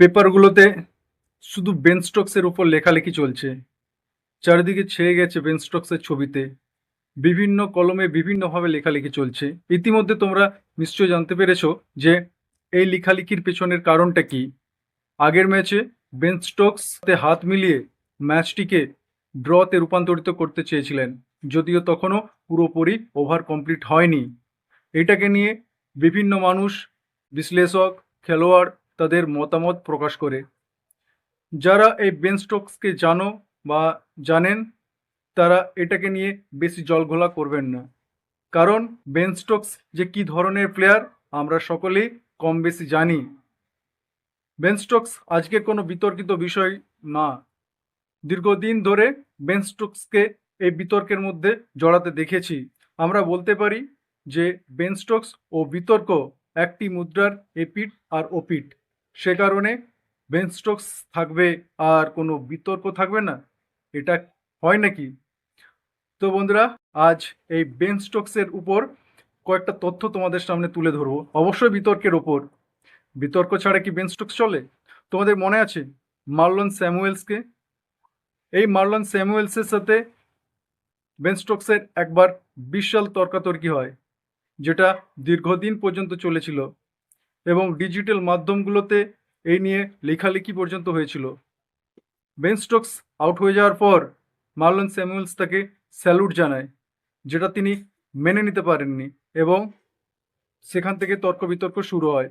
পেপারগুলোতে শুধু বেন স্টোকসের উপর লেখালেখি চলছে। চারিদিকে ছেয়ে গেছে বেন স্টোকসের ছবিতে। বিভিন্ন কলমে বিভিন্নভাবে লেখালেখি চলছে। ইতিমধ্যে তোমরা নিশ্চয় জানতে পেরেছ যে এই লেখালেখির পেছনের কারণটা কি। আগের ম্যাচে বেন স্টোকস হাত মিলিয়ে ম্যাচটিকে ড্রতে রূপান্তরিত করতে চেয়েছিলেন, যদিও তখনও পুরোপুরি ওভার কমপ্লিট হয়নি। এটাকে নিয়ে বিভিন্ন মানুষ, বিশ্লেষক, খেলোয়াড় তাদের মতামত প্রকাশ করে। যারা এই বেন স্টোকসকে জানো বা জানেন, তারা এটাকে নিয়ে বেশি জলঘোলা করবেন না। কারণ বেন স্টোকস যে কি ধরনের প্লেয়ার আমরা সকলেই কম বেশি জানি। বেন স্টোকস আজকে কোনো বিতর্কিত বিষয় না। দীর্ঘদিন ধরে বেন স্টোকসকে এই বিতর্কের মধ্যে জড়াতে দেখেছি। আমরা বলতে পারি যে বেন স্টোকস ও বিতর্ক একটি মুদ্রার এপিট আর ওপিট সে কারণে বেন স্টোকস থাকবে আর কোনো বিতর্ক থাকবে না। এটা হয় নাকি? তো বন্ধুরা, আজ এই বেন স্টোকসের উপর কয়েকটা তথ্য তোমাদের সামনে তুলে ধরবো। অবশ্যই বিতর্কের ওপর বিতর্ক ছাড়া কি বেন স্টোকস চলে? তোমাদের মনে আছে মার্লন স্যামুয়েলসকে? এই মার্লন স্যামুয়েলসের সাথে বেন স্টোকসের একবার বিশাল তর্কাতর্কি হয়, যেটা দীর্ঘদিন পর্যন্ত চলেছিল। এবং ডিজিটাল মাধ্যমগুলোতে এই নিয়ে লেখালেখি পর্যন্ত হয়েছিল বেন স্টোকস আউট হয়ে যাওয়ার পর মার্লন স্যামুয়েলস তাকে স্যালুট জানায় যেটা তিনি মেনে নিতে পারেননি এবং সেখান থেকে তর্ক বিতর্ক শুরু হয়.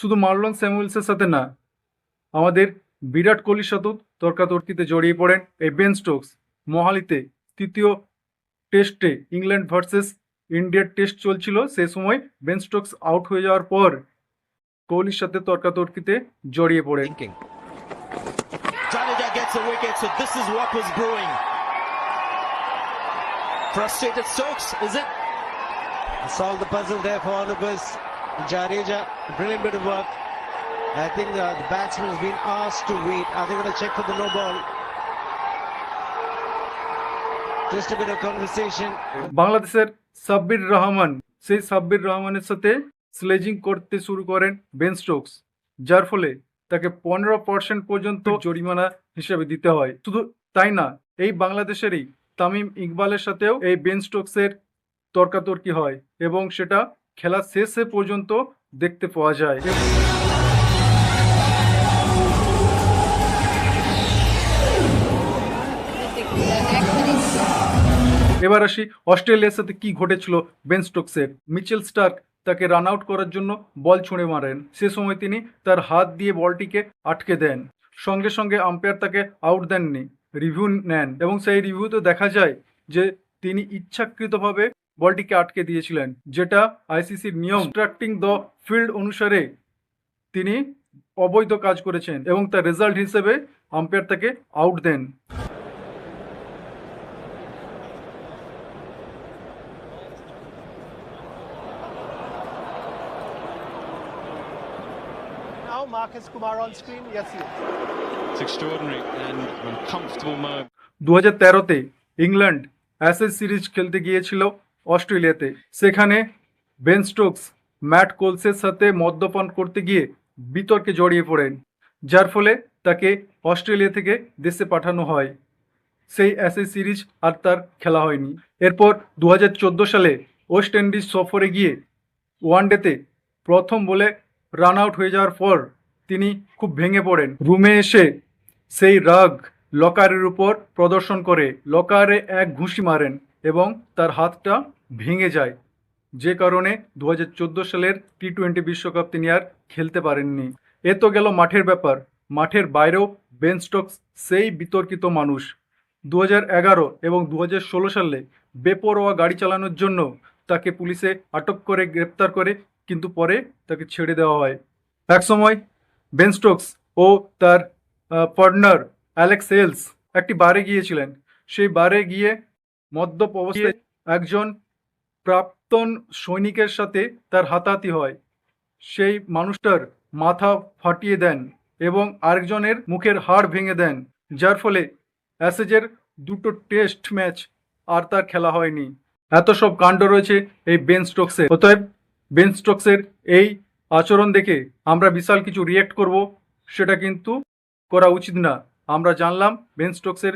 শুধু মার্লন স্যামুয়েলসের সাথে না আমাদের বিরাট কোহলির সাথেও তর্কাতর্কিতে জড়িয়ে পড়েন এই বেন স্টোকস। মোহালিতে তৃতীয় টেস্টে ইংল্যান্ড ভার্সেস ইন্ডিয়ার টেস্ট চলছিল সে সময় বেন স্টোকস আউট হয়ে যাওয়ার পর কোহলির সাথে তর্কাতর্কিতে জড়িয়ে পড়েন। Solved the puzzle there for all of us. Jareja, brilliant bit of work. I think uh, the batsman has been asked to wait. Are they going to check for the no ball? Just a bit of conversation. বাংলাদেশের সাব্বির রহমান সেই সাব্বির রহমানের সাথে sledging করতে শুরু করেন Ben Stokes যার ফলে তাকে পনেরো পার্সেন্ট পর্যন্ত জরিমানা হিসেবে দিতে হয় শুধু তাই না এই বাংলাদেশেরই তামিম ইকবালের সাথেও এই বেন স্টোকসের তর্কাতর্কি হয় এবং সেটা খেলা শেষে পর্যন্ত দেখতে পাওয়া যায় এবার আসি অস্ট্রেলিয়ার সাথে কি ঘটেছিল বেন স্টোকসের। মিচেল স্টার্ক তাকে রান আউট করার জন্য বল ছুঁড়ে মারেন। সে সময় তিনি তার হাত দিয়ে বলটিকে আটকে দেন। সঙ্গে সঙ্গে আম্পায়ার তাকে আউট দেননি রিভিউ নেন এবং সেই রিভিউতে দেখা যায় যে তিনি ইচ্ছাকৃতভাবে বলটিকে আটকে দিয়েছিলেন, যেটা আইসিসির নিয়ম। স্ট্রাক্টিং দ্য ফিল্ড অনুসারে তিনি অবৈধ কাজ করেছেন এবং তার রেজাল্ট হিসেবে আম্পায়ার তাকে আউট দেন। Now Marcus Kumar on screen. Yes, he is. It's extraordinary and uncomfortable moment. দু হাজার তেরোতে ইংল্যান্ড অ্যাসেস সিরিজ খেলতে গিয়েছিল অস্ট্রেলিয়াতে সেখানে বেন স্টোকস ম্যাট কোলসের সাথে মদ্যপান করতে গিয়ে বিতর্কে জড়িয়ে পড়েন যার ফলে তাকে অস্ট্রেলিয়া থেকে দেশে পাঠানো হয় সেই অ্যাসেস সিরিজ আর তার খেলা হয়নি এরপর দু হাজার চোদ্দ সালে ওয়েস্ট ইন্ডিজ সফরে গিয়ে ওয়ানডেতে প্রথম বলে রান আউট হয়ে যাওয়ার পর তিনি খুব ভেঙে পড়েন। রুমে এসে সেই রাগ লকারের উপর প্রদর্শন করে। লকারে এক ঘুষি মারেন এবং তার হাতটা ভেঙে যায়। যে কারণে দু হাজার চোদ্দ সালের টি টোয়েন্টি বিশ্বকাপ তিনি আর খেলতে পারেননি। এ তো গেল মাঠের ব্যাপার। মাঠের বাইরেও বেন স্টোকস সেই বিতর্কিত মানুষ। দু এগারো এবং দু হাজার ষোলো সালে বেপরোয়া গাড়ি চালানোর জন্য তাকে পুলিশে আটক করে গ্রেপ্তার করে কিন্তু পরে তাকে ছেড়ে দেওয়া হয়। একসময় বেন স্টোকস ও তার পার্টনার অ্যালেক্স হেলস একটি বারে গিয়েছিলেন। সেই বারে গিয়ে মদ্যপ অবস্থায় একজন প্রাক্তন সৈনিকের সাথে তার হাতাহাতি হয়। সেই মানুষটার মাথা ফাটিয়ে দেন এবং আরেকজনের মুখের হাড় ভেঙে দেন, যার ফলে অ্যাসেজের দুটো টেস্ট ম্যাচ আর তার খেলা হয়নি। এত সব কাণ্ড রয়েছে এই বেন স্টোকসের। অতএব বেন স্টোকসের এই আচরণ দেখে আমরা বিশাল কিছু রিয়েক্ট করব, সেটা কিন্তু করা উচিত না। আমরা জানলাম বেন স্টোকসের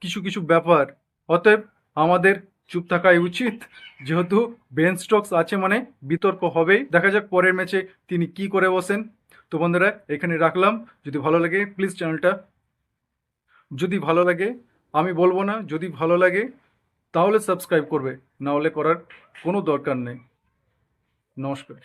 কিছু কিছু ব্যাপার। অতএব আমাদের চুপ থাকাই উচিত। যেহেতু বেন স্টোকস আছে মানে বিতর্ক হবেই। দেখা যাক পরের ম্যাচে তিনি কি করে বসেন। তো বন্ধুরা, এখানে রাখলাম। যদি ভালো লাগে প্লিজ চ্যানেলটা যদি ভালো লাগে, আমি বলব না, যদি ভালো লাগে, তাহলে সাবস্ক্রাইব করবে। না হলে করার কোনো দরকার নেই। নমস্কার।